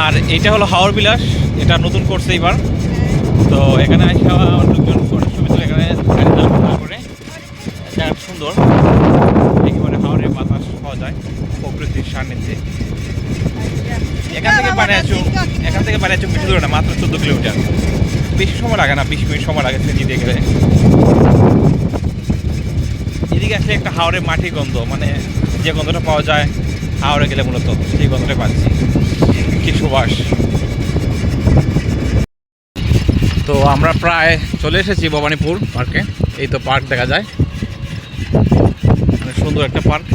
আর এটা হলো হাওর বিলাস, এটা নতুন করছে এবার তো এখানে আসা লোকজন এখানে সুন্দর। একেবারে হাওড়ের বাতাস পাওয়া যায় প্রকৃতির সান্নিধ্যে। এখান থেকে আছো, এখান থেকে আছো বেশি দূরে না, মাত্র চোদ্দ কিলোমিটার। বেশি সময় লাগে না, বিশ মিনিট সময় লাগে ট্রেন দিয়ে গেলে এদিকে আসলে একটা হাওড়ের মাটির গন্ধ মানে যে গন্ধটা পাওয়া যায় হাওড়ে গেলে মূলত সেই গন্ধটা পাচ্ছি। কি সুবাস তো আমরা প্রায় চলে এসেছি ভবানীপুর পার্কে। এই তো পার্ক দেখা যায়। অনেক সুন্দর একটা পার্ক।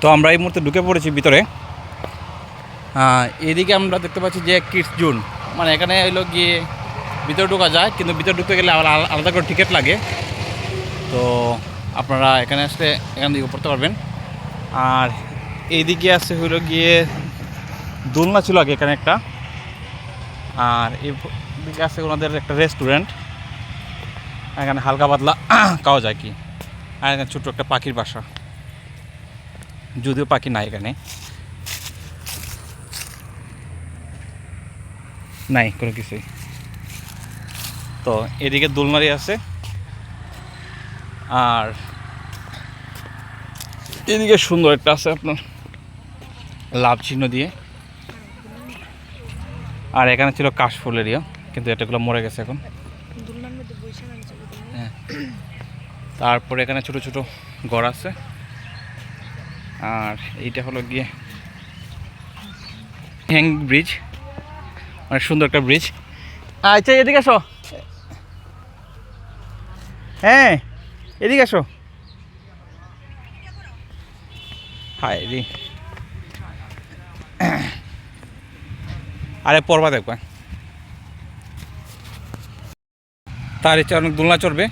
তো আমরা এই মুহূর্তে ঢুকে পড়েছি ভিতরে। এদিকে আমরা দেখতে পাচ্ছি যে কিডস জোন মানে এখানে হলো গিয়ে ভিতরে ঢোকা যায়, কিন্তু ভিতরে ঢুকতে গেলে আবার আলা- আলাদা করে টিকিট লাগে। তো আপনারা এখানে আসলে এখান থেকে পড়তে পারবেন। আর এইদিকে আছে হলো গিয়ে দোলনা ছিল আগে এখানে একটা। আর এদিকে আছে ওনাদের একটা রেস্টুরেন্ট এখানে হালকা পাতলা খাওয়া যায় কি। আর এখানে ছোট্ট একটা পাখির বাসা। যদিও পাখি নাই এখানে। নাই, কোনো কিছুই। তো এদিকে দোলনারি আছে। আর এদিকে সুন্দর একটা আছে আপনার, লাভ চিহ্ন দিয়ে। আর এখানে ছিল কাশফুলেরইও কিন্তু এটাগুলো মরে গেছে এখন। হ্যাঁ। তারপরে এখানে ছোট ছোট ঘর আছে। আর এইটা হলো গিয়ে হ্যাং ব্রিজ। অনেক সুন্দর একটা ব্রিজ আচ্ছা এদিকে আসো। হ্যাঁ এদিকে আসো। হাই রে। আরে পড়বা দেখবা। তার ইচ্ছা অনেক দোলনা চড়বে।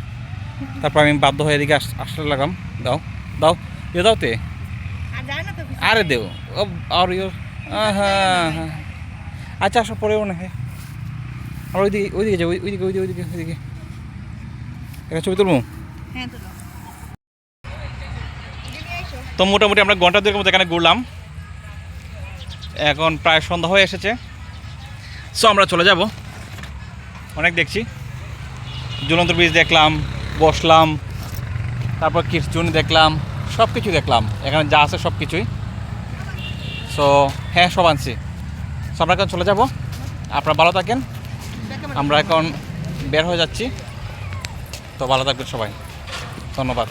তারপর আমি বাধ্য হয়ে এদিকে আস- আসতে লাগাম। দাও দাও। এ দাও তে। আরে দেও। ও আর ইয়োর হ্যাঁ হ্যাঁ আচ্ছা আসো পরেও না হ্যাঁ। আর ওইদিকে ওইদিকে ওই- ওইদিকে ওইদিকে ওইদিকে ওইদিকে। একটা ছবি তুলবো? তো মোটামুটি আমরা ঘণ্টা দুয়ের মতো এখানে ঘুরলাম। এখন প্রায় সন্ধ্যা হয়ে এসেছে। সো আমরা চলে যাব। অনেক দেখছি। ঝুলন্ত ব্রিজ দেখলাম বসলাম। তারপর কিরচুনি দেখলাম সব কিছু দেখলাম। এখানে যা আছে সব কিছুই সো হ্যাঁ সব আনছি। সো আমরা এখন চলে যাব। আপনারা ভালো থাকেন। আমরা এখন বের হয়ে যাচ্ছি। তো ভালো থাকবেন সবাই। ধন্যবাদ।